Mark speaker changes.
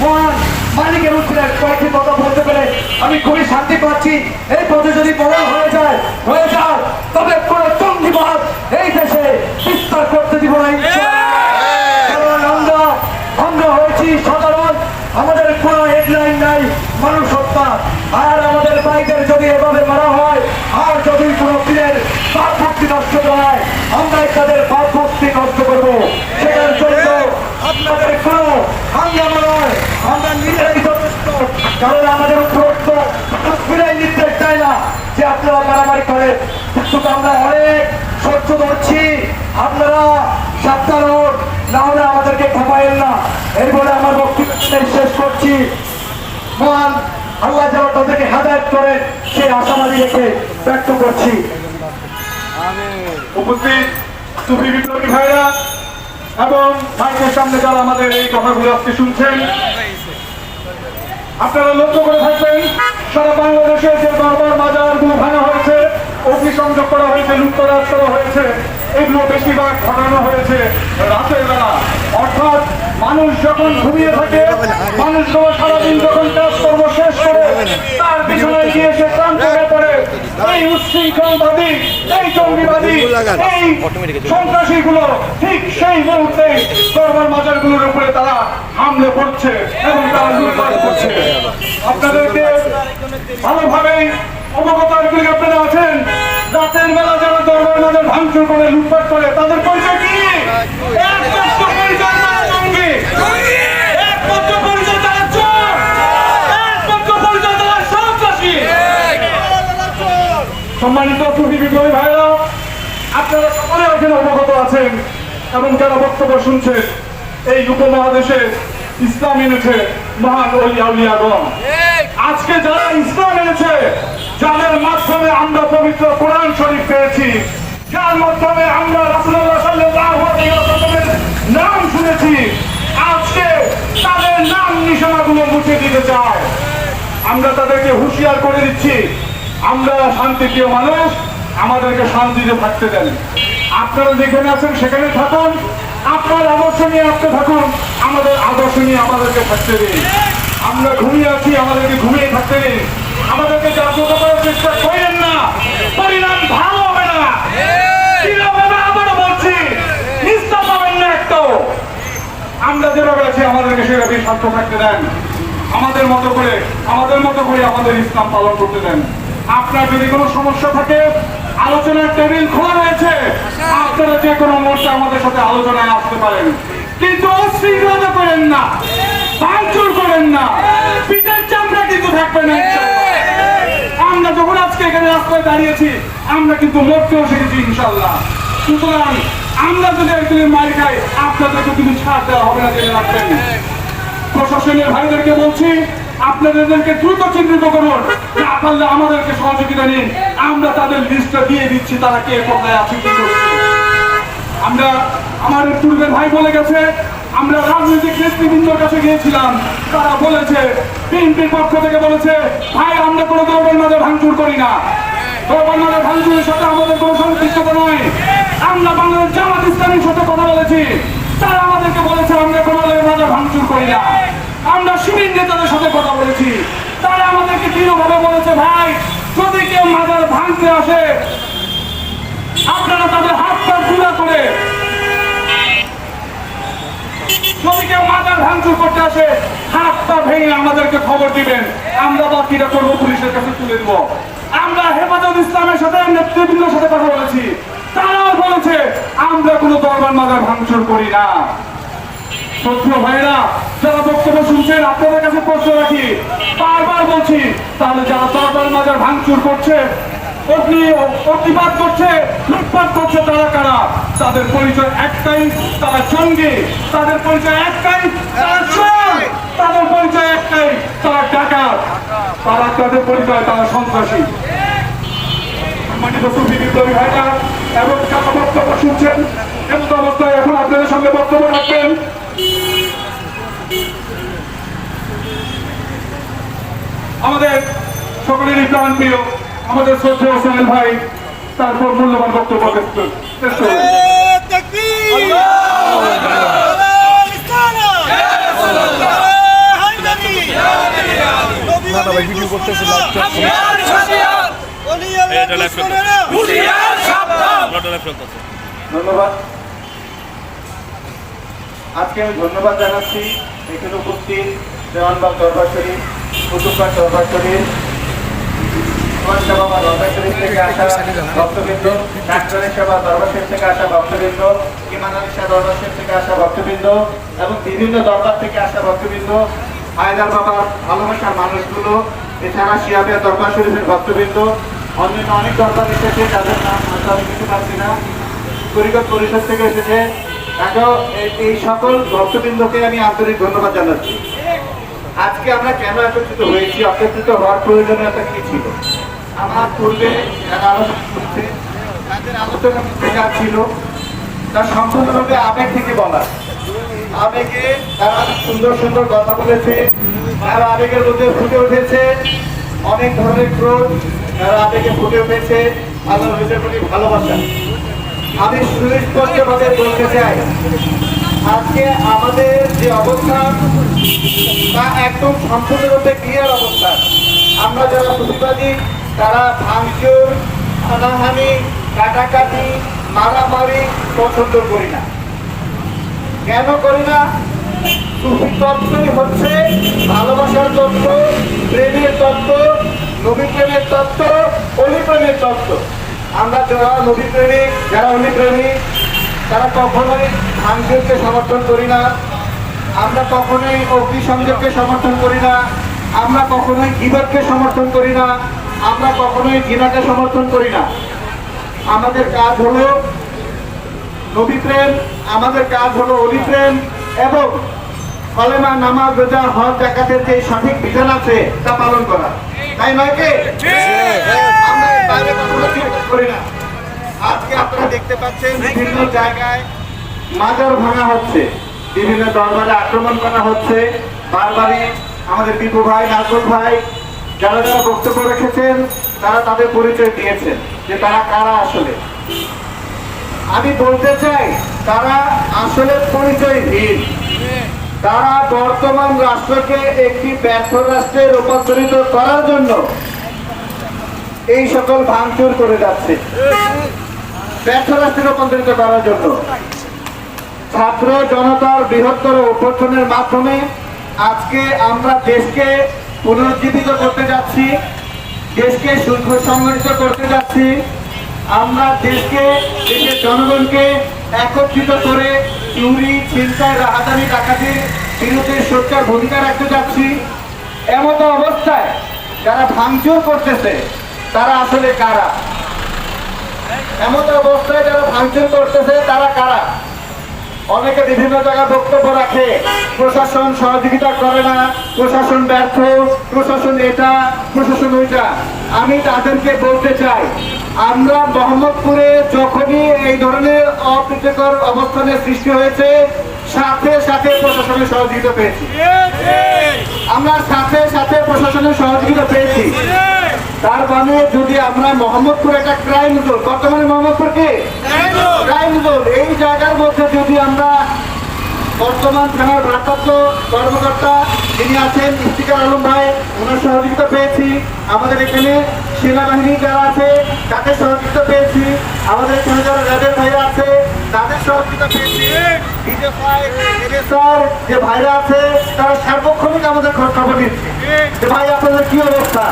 Speaker 1: মহান মালিকের উত্তরে কয়েকটি কথা বলতে পেরে আমি খুবই শান্তি পাচ্ছি। এই পথে যদি বড় হয়ে যায় হয়ে যায় তবে কোন জঙ্গিবাদ এই দেশে বিস্তার করতে দিব না আমরা আমরা হয়েছি সাধারণ আমাদের কোনো হেডলাইন নাই মানুষ হত্যা আর আমাদের বাইকের যদি এভাবে মারা হয় আর যদি কোনো পীরের পাপ ভক্তি নষ্ট হয় আমরা তাদের পাপ ভক্তি নষ্ট করব সেটার জন্য আপনাদের কোনো হাঙ্গামা নয় আমরা নিজেরাই যথেষ্ট কারণ আমাদের উপরোক্ত পীরের নির্দেশ দেয় না যে আপনারা মারামারি করেন। কিন্তু আমরা অনেক সহ্য করছি। আপনারা সাবধান হন না হলে আমাদেরকে থামাইন না। এই বলে আমার বক্তব্য শেষ করছি। মহান আল্লাহ যেন তাদেরকে হেদায়ত করেন, সেই আশাবাদী রেখে ব্যক্ত করছি।
Speaker 2: উপস্থিত সুফি বিপ্লবী ভাইরা এবং মাইকের সামনে যারা আমাদের এই কথাগুলো আজকে শুনছেন আপনারা লক্ষ্য করে থাকবেন, সারা বাংলাদেশে যে বারবার বাজার ভাঙা হয়েছে, অগ্নিসংযোগ করা হয়েছে, লুটতরাজ করা হয়েছে, এগুলো বেশিরভাগ ঘটানো হয়েছে রাতের বেলা। অর্থাৎ মানুষ যখন ঘুমিয়ে থাকে মানুষগুলো সারাদিন যখন কাজকর্ম শেষ করে, তার পিছনে গিয়ে সে ক্লান্ত হয়ে পড়ে। এই উচ্ছৃঙ্খলবাদী, এই জঙ্গিবাদী, এই সন্ত্রাসীগুলো ঠিক সেই মুহূর্তে করবার মাজারগুলোর উপরে তারা হামলে পড়ছে এবং তারা লুটপাট করছে। আপনাদেরকে ভালোভাবেই অবগত আপনারা আছেন? রাতের বেলা যারা দরবার মাজার ভাঙচুর করে, লুটপাট করে, তাদের পরিচয় কি একমাত্র পরিচয় তারা জঙ্গি একমাত্র পরিচয় তারা চোর একমাত্র পরিচয় তারা সন্ত্রাসী সম্মানিত সুফি বিপ্লবী ভাইরা আপনারা সকলে এখানে অবগত আছেন এবং যারা বক্তব্য শুনছেন, এই উপমহাদেশে ইসলাম এনেছে মহান ওলিয়া উলিয়াগণ আজকে যারা ইসলাম এনেছে, যাদের মাধ্যমে আমরা পবিত্র কোরআন শরীফ পেয়েছি, যার মাধ্যমে আমরা নাম শুনেছি, আজকে তাদের নাম নিশানাগুলো মুছে দিতে চায়। আমরা তাদেরকে হুঁশিয়ার করে দিচ্ছি আমরা শান্তিপ্রিয় মানুষ, আমাদেরকে শান্তিতে থাকতে দেন। আপনারা যেখানে আছেন সেখানে থাকুন। আপনার আদর্শ নিয়ে আপনি থাকুন। আমাদের আদর্শ নিয়ে আমাদেরকে থাকতে দিন। আমরা ঘুমিয়ে আছি, আমাদেরকে ঘুমিয়ে থাকতে দিন। আমাদেরকে জাগ্রত করার চেষ্টা করেন না। পরিণাম ভালো হবে না। বলছি না আমরা যেভাবে আছি, আমাদেরকে সেভাবে শান্ত থাকতে দেন। আমাদের মতো করে, আমাদের মতো করে আমাদের ইসলাম পালন করতে দেন। আপনার যদি কোনো সমস্যা থাকে, আলোচনার টেবিল খোলা রয়েছে। আপনারা যে কোনো মুহূর্তে আমাদের সাথে আলোচনায় আসতে পারেন। কিন্তু অশৃঙ্খলতা করেন না, ভাঙচুর করেন না। পিঠের চামড়া কিন্তু থাকবে না আমরা যখন আজকে এখানে রাস্তায় দাঁড়িয়েছি, আমরা কিন্তু মরতেও শিখেছি ইনশাল্লাহ সুতরাং আমরা যদি একদিনের মারি খাই, আপনাদেরকে কিন্তু ছাড় দেওয়া হবে না, জেনে রাখবেন। প্রশাসনের ভাইদেরকে বলছি আপনাদেরকে দ্রুত চিহ্নিত করুন। না পারলে আমাদেরকে সহযোগিতা নিন। আমরা তাদের লিস্টটা দিয়ে দিচ্ছি, তারা কে কোথায় আছে, কি আমরা পূর্বের ভাই বলে গেছে, আমরা রাজনৈতিক নেতৃবৃন্দর কাছে গিয়েছিলাম। তারা বলেছে বিএনপির পক্ষ থেকে বলেছে, ভাই, আমরা কোনো মাঝে ভাঙচুর করি না। মাঝে ভাঙচুরের সাথে আমাদের কোনো সংশ্লিষ্টতা নয় আমরা বাংলাদেশ জামাত সাথে কথা বলেছি। তারা আমাদেরকে বলেছে, আমরা কোনো মাঝে ভাঙচুর করি না। আমরা শিবির নেতাদের সাথে কথা বলেছি তারা আমাদেরকে দৃঢ়ভাবে বলেছে, ভাই, যদি কেউ মাজার ভাঙতে আসে, আপনারা তাদের হাত পা জুড়া করে যদি কেউ মাজার ভাঙচুর করতে আসে হাত পা ভেঙে আমাদেরকে খবর দিবেন। আমরা বাকিটা করব, পুলিশের কাছে তুলে দেবো। আমরা হেফাজত ইসলামের সাথে নেতৃবৃন্দের সাথে কথা বলেছি। তারাও বলেছে, আমরা কোনো দরবার মাজার ভাঙচুর করি না। সত্য ভাইরা যারা বক্তব্য শুনছেন, আপনাদের কাছে প্রশ্ন রাখি। বারবার বলছি, তাহলে যারা দরবার মাজার ভাঙচুর করছে, অগ্নি অগ্নিপাত করছে, লুটপাট করছে, তারা কারা? তাদের পরিচয় একটাই, তারা জঙ্গি তাদের পরিচয় একটাই তাদের পরিচয় একটাই, তারা ডাকাত। তারা তাদের পরিচয়, তারা সন্ত্রাসী। সম্মানিত সুফি ভাইরা, এবং যারা বক্তব্য শুনছেন এমন অবস্থায় এখন আপনাদের সঙ্গে বক্তব্য রাখবেন। আমাদের সকলেরই প্রাণ প্রিয় আমাদের শ্রদ্ধা হোসেন ভাই তারপর মূল্যবান বক্তব্য
Speaker 3: ধন্যবাদ। আজকে আমি ধন্যবাদ জানাচ্ছি, এখানে উপস্থিত দেওয়ানবাগ দরবার শরীফ। বা দরবার শরীফ থেকে আসা ভক্তবৃন্দ এবং বিভিন্ন দরবার থেকে আসা ভক্তবৃন্দ, হায়দার বাবার ভালোবাসার মানুষগুলো, এছাড়া শিয়াবিয়া দরবার শরীফের ভক্তবৃন্দ, অন্যান্য অনেক দরবার এসেছে তাদের নাম কিছু পাচ্ছি না। পরিষদ পরিষদ থেকে এসেছে। তাকেও এই সকল ভক্তবৃন্দকে আমি আন্তরিক ধন্যবাদ জানাচ্ছি। আজকে আমরা কেন একত্রিত হয়েছি? একত্রিত হওয়ার প্রয়োজনীয়তা কি ছিল? আমার পূর্বে আলোচনা তাদের আলোচনা ছিল। তা সম্পূর্ণভাবে আবেগ থেকে বলা। আবেগে তারা সুন্দর সুন্দর কথা বলেছে। তারা আবেগের মধ্যে ফুটে উঠেছে। অনেক ধরনের ক্রোধ তারা আবেগে ফুটে উঠেছে। আল্লাহ রসুলের প্রতি ভালোবাসা। আমি সুস্পষ্টভাবে বলতে চাই, আজকে আমাদের যে অবস্থান তা একদম সম্পূর্ণরূপে ক্লিয়ার অবস্থান আমরা যারা প্রতিবাদী, তারা ভাঙচুর, হানাহানি, কাটাকাটি, মারামারি পছন্দ করি না। কেন করি না? সুফি তত্ত্বই হচ্ছে ভালোবাসার তত্ত্ব, প্রেমের তত্ত্ব নবী প্রেমের তত্ত্ব অলি প্রেমের তত্ত্ব। আমরা যারা নবী প্রেমিক যারা অলি প্রেমিক তারা কখনোই ভাঙচুরকে সমর্থন করি না। আমরা কখনোই অগ্নি সংযোগকে সমর্থন করি না, আমরা কখনোই গিবতকে সমর্থন করি না, আমরা কখনোই ঘৃণাকে সমর্থন করি না। আমাদের কাজ হলো নবী প্রেম, আমাদের কাজ হলো অলি প্রেম এবং কলেমা, নামাজ, রোজা, হজ, জাকাতের যে সঠিক বিধান আছে তা পালন করা। তাই নয় কি? আমরা করি না। আজকে আপনারা দেখতে পাচ্ছেন বিভিন্ন জায়গায় মাজার ভাঙা হচ্ছে। বিভিন্ন দরবারে আক্রমণ করা হচ্ছে। বারবারই আমাদের বিপু ভাই, নাজমুল ভাই যারা যারা বক্তব্য রেখেছেন, তারা তাদের পরিচয় দিয়েছেন যে তারা কারা আসলে। আমি বলতে চাই, তারা আসলে পরিচয়হীন। তারা বর্তমান রাষ্ট্রকে একটি ব্যর্থ রাষ্ট্রে রূপান্তরিত করার জন্য এই সকল ভাঙচুর করে যাচ্ছে। ব্যর্থ রাষ্ট্রে রূপান্তরিত করার জন্য। ছাত্র জনতার বৃহত্তর অভ্যর্থনের মাধ্যমে আজকে আমরা দেশকে পুনরুজ্জীবিত করতে যাচ্ছি, দেশকে সুস্থ সংগঠিত করতে যাচ্ছি। আমরা দেশকে, দেশের জনগণকে একত্রিত করে চুরি, ছিনতাই রাহাজানি ডাকাতির বিরুদ্ধে সোচ্চার ভূমিকা রাখতে যাচ্ছি। এমতো অবস্থায় যারা ভাঙচুর করতেছে, তারা আসলে কারা? এমন অবস্থায় যারা ভাঙচুর করতেছে, তারা কারা? অনেকে বিভিন্ন জায়গায় বক্তব্য রাখে, প্রশাসন সহযোগিতা করে না, প্রশাসন ব্যর্থ, প্রশাসন এটা, প্রশাসন ওইটা। আমি তাদেরকে বলতে চাই, আমরা মোহাম্মদপুরে যখনই এই ধরনের অপ্রীতিকর অবস্থানের সৃষ্টি হয়েছে, সাথে সাথে প্রশাসনের সহযোগিতা পেয়েছি। আমরা সাথে সাথে প্রশাসনের সহযোগিতা পেয়েছি। তার মানে যদি আমরা মোহাম্মদপুর একটা ক্রাইম জোন বর্তমানে মোহাম্মদপুর কি? ক্রাইম জোন এই জায়গার মধ্যে যদি আমরা বর্তমান থানার ভারপ্রাপ্ত কর্মকর্তা যিনি আছেন ইফতিকার আলম ভাই ওনার সহযোগিতা পেয়েছি। আমাদের এখানে সেনাবাহিনী যারা আছে তাদের সহযোগিতা পেয়েছি। আমাদের এখানে যারা র্যাবের ভাইরা আছে তাদের সহযোগিতা পেয়েছি। যে ভাইরা আছে তারা সার্বক্ষণিক আমাদের খবর দিচ্ছে যে ভাই আপনাদের কি অবস্থা?